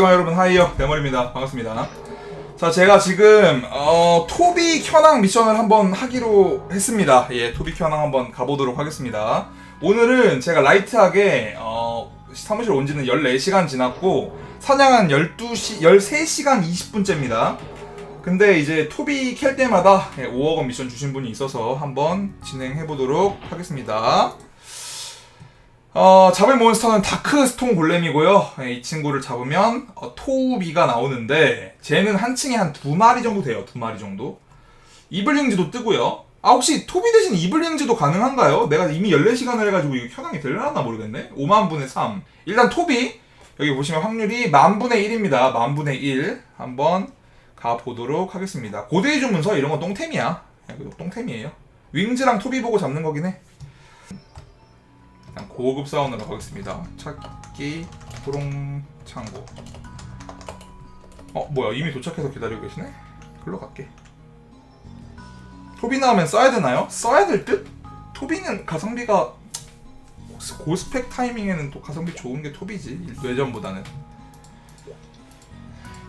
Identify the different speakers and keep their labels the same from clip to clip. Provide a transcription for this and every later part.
Speaker 1: 여러분. 하이요. 대머리입니다. 반갑습니다. 자 제가 지금 어, 토비 켜낭 미션을 한번 하기로 했습니다. 예 토비 켜낭 한번 가보도록 하겠습니다. 오늘은 제가 라이트하게 어, 사무실 온 지는 14시간 지났고 사냥한 12시 13시간 20분째입니다. 근데 이제 토비 캘 때마다 예, 5억원 미션 주신 분이 있어서 한번 진행해 보도록 하겠습니다 어, 잡을 몬스터는 다크스톤 골렘이고요. 예, 이 친구를 잡으면 어, 토우비가 나오는데 쟤는 한 층에 한 두 마리 정도 돼요. 두 마리 정도. 이블링즈도 뜨고요. 아 혹시 토비 대신 이블링즈도 가능한가요? 내가 이미 14시간을 해가지고 이거 현황이 되려나 모르겠네. 5만 분의 3. 일단 토비 여기 보시면 확률이 만 분의 1입니다. 만 분의 1 한번 가보도록 하겠습니다. 고대의 주문서 이런 건 똥템이야. 예, 똥템이에요. 윙즈랑 토비 보고 잡는 거긴 해. 그냥 고급 사운드로 가겠습니다. 찾기 초롱 창고. 어 뭐야 이미 도착해서 기다리고 계시네? 글로 갈게. 토비 나오면 써야 되나요? 써야 될 듯? 토비는 가성비가 고스펙 타이밍에는 또 가성비 좋은 게 토비지 뇌전보다는.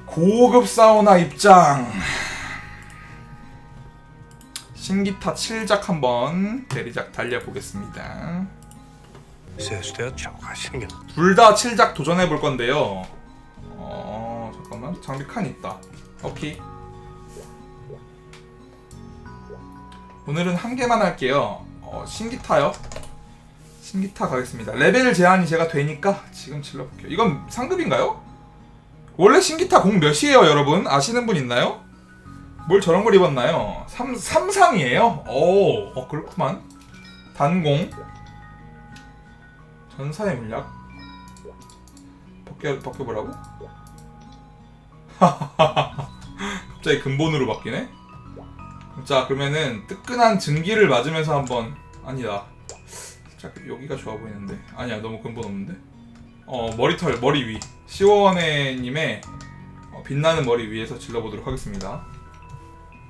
Speaker 1: 고급 사우나 입장. 신기타 7작 한번 대리작 달려보겠습니다.
Speaker 2: 세수대가 저가 생겼.
Speaker 1: 둘다 7작 도전해 볼 건데요. 어, 잠깐만. 장비 칸 있다. 오케이. 오늘은 한 개만 할게요. 어, 신기타요. 신기타 가겠습니다. 레벨 제한이 제가 되니까 지금 질러볼게요. 이건 상급인가요? 원래 신기타 공 몇이에요, 여러분? 아시는 분 있나요? 뭘 저런 걸 입었나요? 3, 3상이에요? 오, 어, 그렇구만. 단공. 전사의 물약 벗겨 벗겨보라고? 갑자기 근본으로 바뀌네. 자 그러면은 뜨끈한 증기를 맞으면서 한번 아니다. 자 여기가 좋아 보이는데 아니야 너무 근본 없는데. 어 머리털 머리 위 시원해님의 어, 빛나는 머리 위에서 질러보도록 하겠습니다.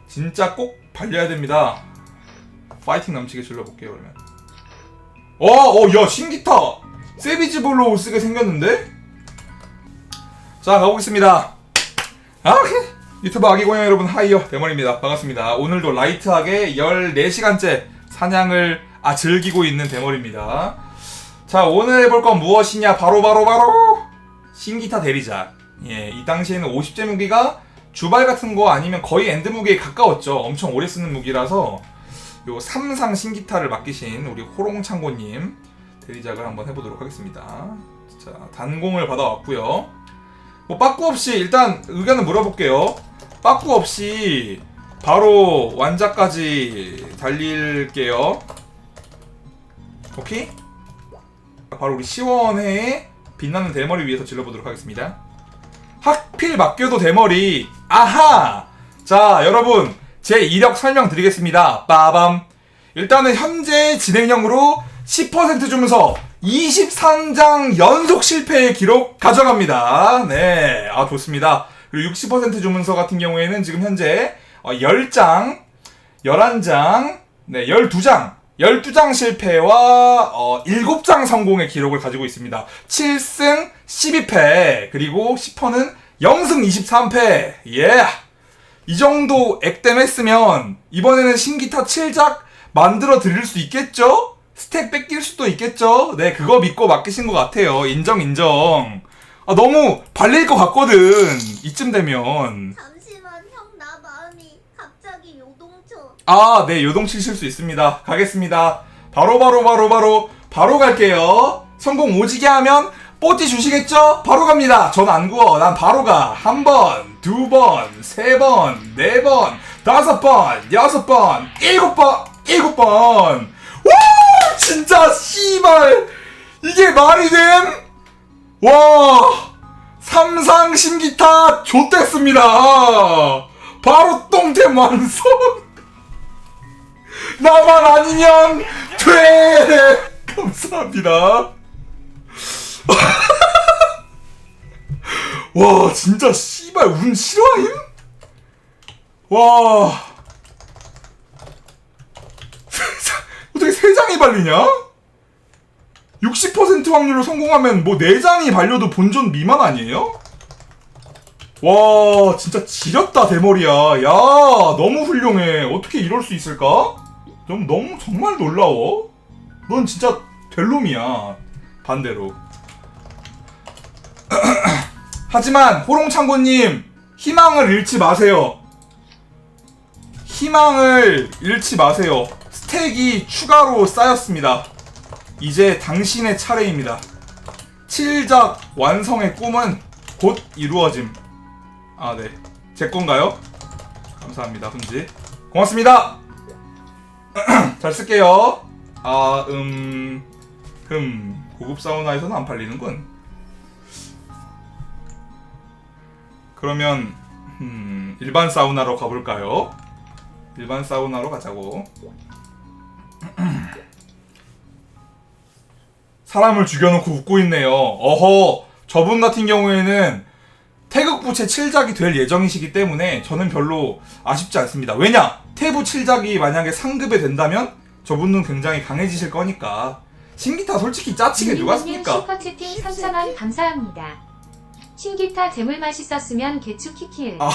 Speaker 1: 진짜 꼭 발려야 됩니다. 파이팅 넘치게 질러볼게요 그러면. 어, 어, 야, 신기타! 세비지 볼로 쓰게 생겼는데? 자, 가보겠습니다. 아, 유튜브 아기 고양 여러분, 하이요. 대머리입니다. 반갑습니다. 오늘도 라이트하게 14시간째 사냥을, 아, 즐기고 있는 대머리입니다. 자, 오늘 해볼 건 무엇이냐? 바로, 바로, 바로! 신기타 대리작. 예, 이 당시에는 50제 무기가 주발 같은 거 아니면 거의 엔드 무기에 가까웠죠. 엄청 오래 쓰는 무기라서 요 삼상 신기타를 맡기신 우리 호롱창고님 대리작을 한번 해보도록 하겠습니다. 자 단공을 받아왔고요. 뭐 빠꾸 없이 일단 의견을 물어볼게요. 빠꾸 없이 바로 완자까지 달릴게요. 오케이? 바로 우리 시원해의 빛나는 대머리 위에서 질러보도록 하겠습니다. 하필 맡겨도 대머리. 아하! 자, 여러분. 제 이력 설명 드리겠습니다. 빠밤. 일단은 현재 진행형으로 10% 주면서 23장 연속 실패의 기록 가져갑니다. 네. 아, 좋습니다. 그리고 60% 주문서 같은 경우에는 지금 현재 어, 10장, 11장, 네, 12장, 12장 실패와 어, 7장 성공의 기록을 가지고 있습니다. 7승 12패, 그리고 10퍼는 0승 23패. 예! 이 정도 액땜 했으면 이번에는 신기타 7작 만들어 드릴 수 있겠죠? 스택 뺏길 수도 있겠죠? 네, 그거 믿고 맡기신 것 같아요. 인정, 인정. 아, 너무 발릴 것 같거든. 이쯤 되면.
Speaker 3: 잠시만 형 나 마음이 갑자기 요동쳐
Speaker 1: 아, 네, 요동치실 수 있습니다. 가겠습니다. 바로, 바로, 바로, 바로, 바로 갈게요. 성공 오지게 하면 뽀찌 주시겠죠? 바로 갑니다. 전 안 구워. 난 바로 가. 한 번, 두 번, 세 번, 네 번, 다섯 번, 여섯 번, 일곱 번, 일곱 번. 와! 진짜, 씨발! 이게 말이 됨? 와! 삼상 신기타 좋댔습니다. 바로 똥템 완성! 나만 아니면 돼! 감사합니다. 와, 진짜 씨발 운 실화임? 와. 어떻게 세 장이 발리냐? 60% 확률로 성공하면 뭐 4장이 발려도 본전 미만 아니에요? 와 진짜 지렸다 대머리야. 야 너무 훌륭해. 어떻게 이럴 수 있을까? 좀 너무 정말 놀라워. 넌 진짜 될 놈이야. 반대로. 하지만 호롱창고님 희망을 잃지 마세요. 희망을 잃지 마세요 스택이 추가로 쌓였습니다 이제 당신의 차례입니다 7작 완성의 꿈은 곧 이루어짐 아, 네. 제 건가요? 감사합니다, 훈지. 고맙습니다! 잘 쓸게요. 아, 음, 흠. 고급 사우나에서는 안 팔리는군. 그러면, 음, 일반 사우나로 가볼까요? 일반 사우나로 가자고. 사람을 죽여놓고 웃고 있네요. 어허, 저분 같은 경우에는 태극 부채 7작이 될 예정이시기 때문에 저는 별로 아쉽지 않습니다. 왜냐? 태부 7작이 만약에 상급에 된다면 저분은 굉장히 강해지실 거니까. 신기타 솔직히 짜치게 누가 씁니까?
Speaker 4: 슈퍼채팅 3,000원 감사합니다. 신기타 재물 맛있었으면 개추 키킬.
Speaker 1: 아.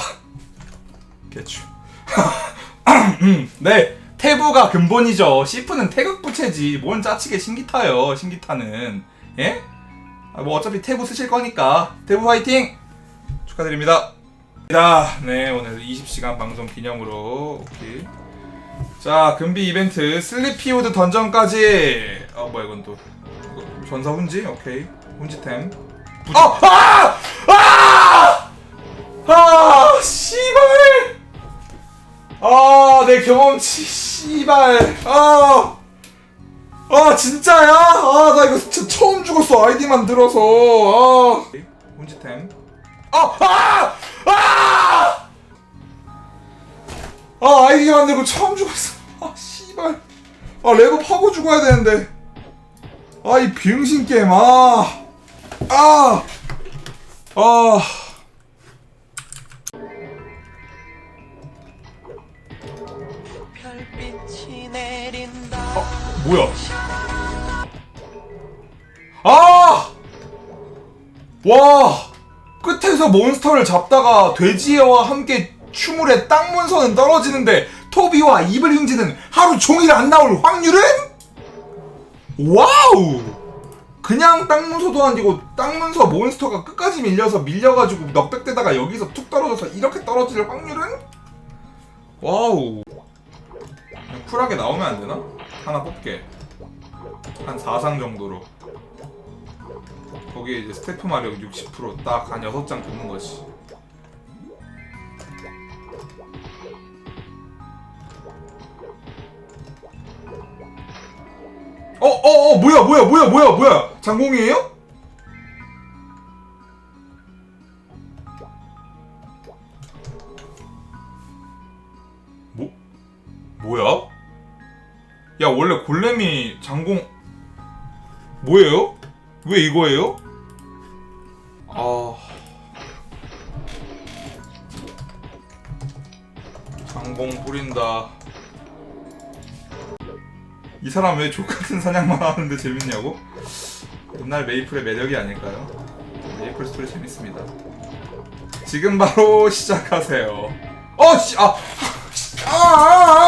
Speaker 1: 개추. 음, 네. 태부가 근본이죠. 시프는 태극 부채지. 뭔 짜치게 신기타요. 신기타는. 예? 아, 뭐 어차피 태부 쓰실 거니까. 태부 화이팅! 축하드립니다. 자, 네, 오늘 20시간 방송 기념으로. 오케이. 자, 금비 이벤트. 슬리피우드 던전까지. 아, 뭐야, 이건 또. 전사 훈지? 오케이. 훈지템. 아! 아! 아! 아! 씨발! 아, 내 경험치, 씨발. 아! 아, 진짜야? 아, 나 이거 진짜 처음 죽었어. 아이디 만 들어서. 아. 훈지템. 아! 아! 아! 아, 아이디 만들고 처음 죽었어. 아, 씨발. 아, 레버 파고 죽어야 되는데. 아, 이 비응신 게임. 아. 아. 아.
Speaker 5: 내린다.
Speaker 1: 뭐야? 아! 와! 끝에서 몬스터를 잡다가 돼지와 함께 추물에 땅 문서는 떨어지는데 토비와 이블 윙즈는 하루 종일 안 나올 확률은? 와우! 그냥 땅 문서도 아니고 땅 문서 몬스터가 끝까지 밀려서 밀려가지고 넉백대다가 여기서 툭 떨어져서 이렇게 떨어질 확률은? 와우. 쿨하게 나오면 안 되나? 하나 뽑게. 한 4상 정도로. 거기에 이제 스태프 마력 60%딱 한 6장 붙는 거지. 어, 어, 어, 뭐야, 뭐야, 뭐야, 뭐야, 뭐야? 장공이에요? 뭐, 뭐야? 야 원래 골렘이 장공 뭐예요? 왜 이거예요? 아 장공 뿌린다 이 사람 왜 족같은 사냥만 하는데 재밌냐고? 옛날 메이플의 매력이 아닐까요? 메이플 스토리 재밌습니다 지금 바로 시작하세요 어 씨! 아! 아! 아! 아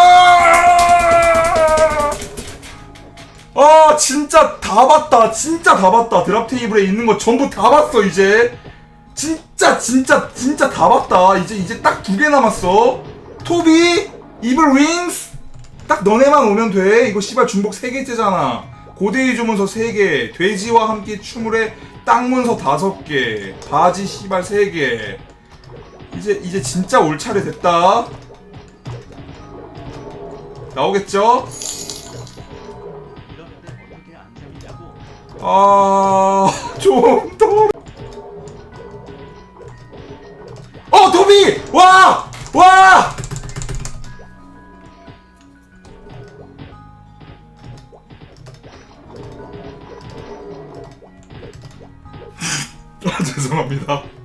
Speaker 1: 진짜 다 봤다. 진짜 다 봤다. 드랍 테이블에 있는 거 전부 다 봤어 이제. 진짜 진짜 진짜 다 봤다. 이제 이제 딱 두 개 남았어. 토비 이블 윙스. 딱 너네만 오면 돼. 이거 씨발 중복 세 개째잖아. 고대의 주문서 세 개 돼지와 함께 추물에 땅 문서 다섯 개 바지 씨발 세 개. 이제 이제 진짜 올 차례 됐다. 나오겠죠? 아, 좀 더. 어, 도비! 와! 와! 아, 죄송합니다.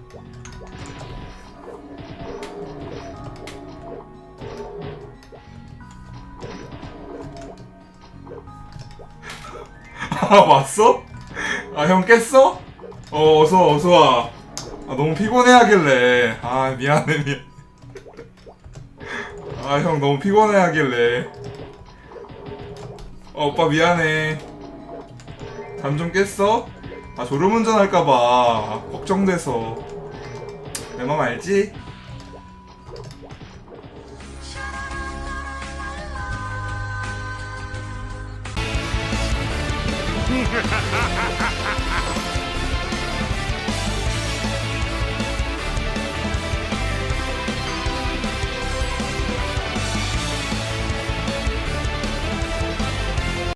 Speaker 1: 아 왔어? 아 형 깼어? 어 어서 어서 와. 아 너무 피곤해 하길래 아 미안해 미안 아 형 너무 피곤해 하길래 어 오빠 미안해 잠 좀 깼어? 아 졸음운전 할까봐 걱정돼서 내 맘 알지? Ha ha ha ha ha!